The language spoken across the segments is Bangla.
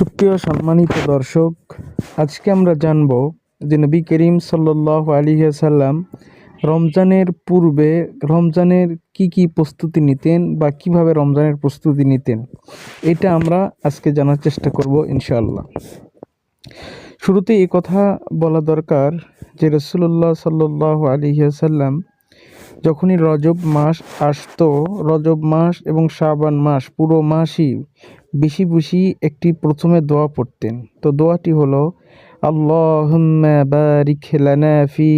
সুপ্রিয় সম্মানিত দর্শক, আজকে আমরা জানব যে নবী করিম সাল্লাহ আলিহাসাল্লাম রমজানের পূর্বে রমজানের কি কি প্রস্তুতি নিতেন বা কীভাবে রমজানের প্রস্তুতি নিতেন, এটা আমরা আজকে জানার চেষ্টা করব ইনশাআল্লাহ। শুরুতে এই কথা বলা দরকার যে রসুল্লাহ সাল্লাহ আলিহাসাল্লাম যখনই রজব মাস আসতো, রজব মাস এবং শাবান মাস পুরো মাসই বেশি বেশি একটি প্রথমে দোয়া পড়তেন। তো দোয়াটি হলো লানা ফি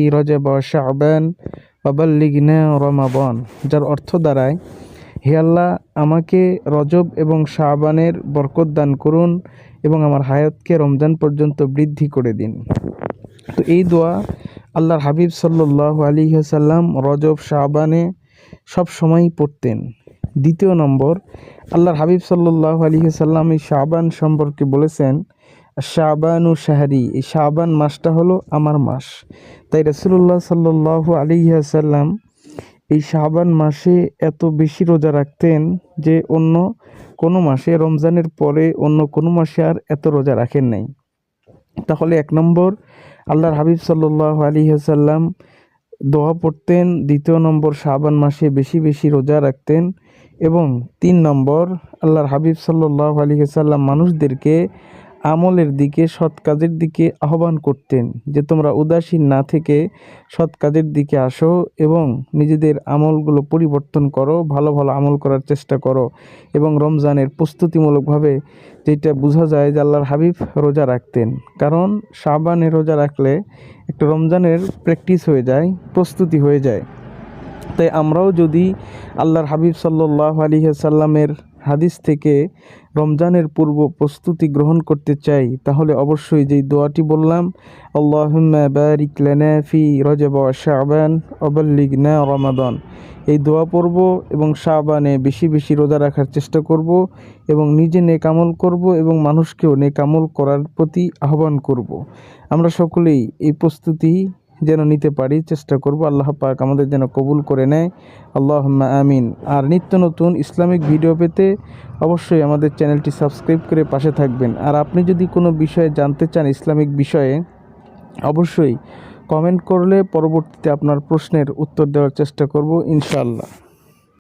যার অর্থ দাঁড়ায়, হে আল্লাহ, আমাকে রজব এবং শাহবানের বরকত দান করুন এবং আমার হায়াতকে রমজান পর্যন্ত বৃদ্ধি করে দিন। তো এই দোয়া আল্লাহর হাবিব সাল্লাহ আলী সাল্লাম রজব শাহবানে সব সময়ই পড়তেন। দ্বিতীয় নম্বর, আল্লাহর হাবিব সাল্লাহ আলী সাল্লাম এই শাহবান সম্পর্কে বলেছেন শাহবান ও শাহরি এই শাহবান মাসটা হলো আমার মাস। তাই রসুল্লাহ সাল্লাহ আলী সাল্লাম এই শাহবান মাসে এত বেশি রোজা রাখতেন যে অন্য কোনো মাসে, রমজানের পরে অন্য কোনো মাসে আর এত রোজা রাখেন নাই। তাহলে এক নম্বর, আল্লাহর হাবিব সাল্লাহ আলী সাল্লাম দোয়া পড়তেন, দ্বিতীয় নম্বর শাবান মাসে বেশি বেশি রোজা রাখতেন এবং তিন নম্বর আল্লাহর হাবিব সাল্লাহ আলী সাল্লাম মানুষদেরকে আমলের দিকে, সৎ কাজের দিকে আহ্বান করতেন যে তোমরা উদাসীন না থেকে সৎ কাজের দিকে আসো এবং নিজেদের আমলগুলো পরিবর্তন করো, ভালো ভালো আমল করার চেষ্টা করো এবং রমজানের প্রস্তুতিমূলকভাবে যেটা বোঝা যায় যে আল্লাহর হাবিব রোজা রাখতেন। কারণ শাবানে রোজা রাখলে একটা রমজানের প্র্যাকটিস হয়ে যায়, প্রস্তুতি হয়ে যায়। তাই আমরাও যদি আল্লাহর হাবিব সাল্লাহ আলী সাল্লামের হাদিস থেকে রমজানের পূর্ব প্রস্তুতি গ্রহণ করতে চাই, তাহলে অবশ্যই যেই দোয়াটি বললাম, আল্লাহুম্মা বারিক লানা ফি রজব শাবান অবাল্লিগনা রমাদান। এই দোয়া পড়ব এবং শাবানে বেশি বেশি রোজা রাখার চেষ্টা করব এবং নিজে নেকামল করব এবং মানুষকেও নেকামল করার প্রতি আহ্বান করব। আমরা সকলেই এই প্রস্তুতি যেন নিতে পারি, চেষ্টা করব। আল্লাহ পাক আমাদের যেন কবুল করে নেয়। আল্লাহ আমিন। আর নিত্য নতুন ইসলামিক ভিডিও পেতে অবশ্যই আমাদের চ্যানেলটি সাবস্ক্রাইব করে পাশে থাকবেন। আর আপনি যদি কোনো বিষয়ে জানতে চান ইসলামিক বিষয়ে, অবশ্যই কমেন্ট করলে পরবর্তীতে আপনার প্রশ্নের উত্তর দেওয়ার চেষ্টা করব, ইনশাআল্লাহ।